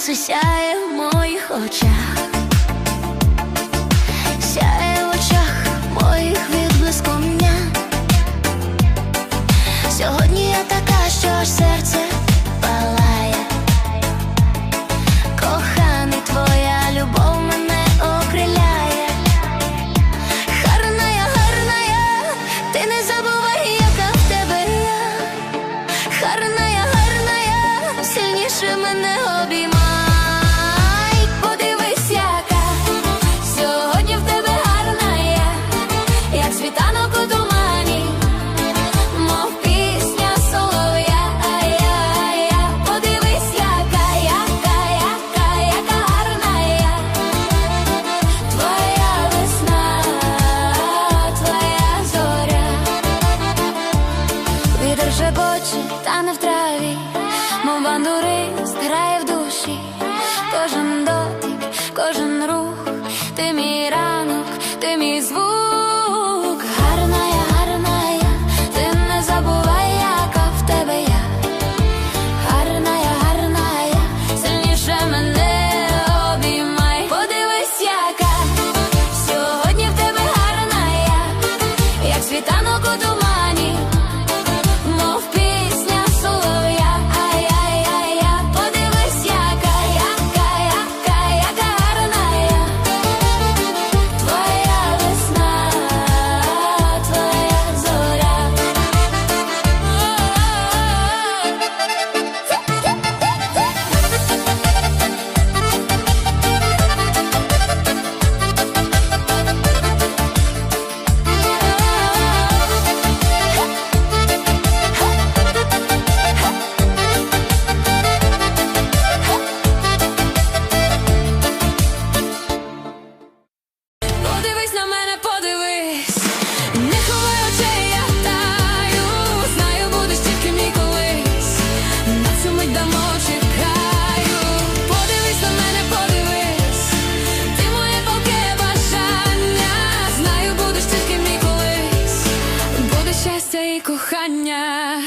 сонце сяє в моїх очах, сяє в очах моїх відблиском дня. Сьогодні я така, що аж серце палає, коханий твоя любов мене окриляє. Гарна я, гарна я, ти не забувай, яка в тебе я. Гарна я, гарна я, сильніше мене обіймає. та не в траві, мов бандури, грає в душі, кожен дотик, кожен рух, ти мій ранок, ти мій звук, гарна, гарна ти не забувай, яка в тебе я, гарна, гарна сильніше мене обіймай, подивись, яка сьогодні в тебе гарна як світанок у тумані. кохання.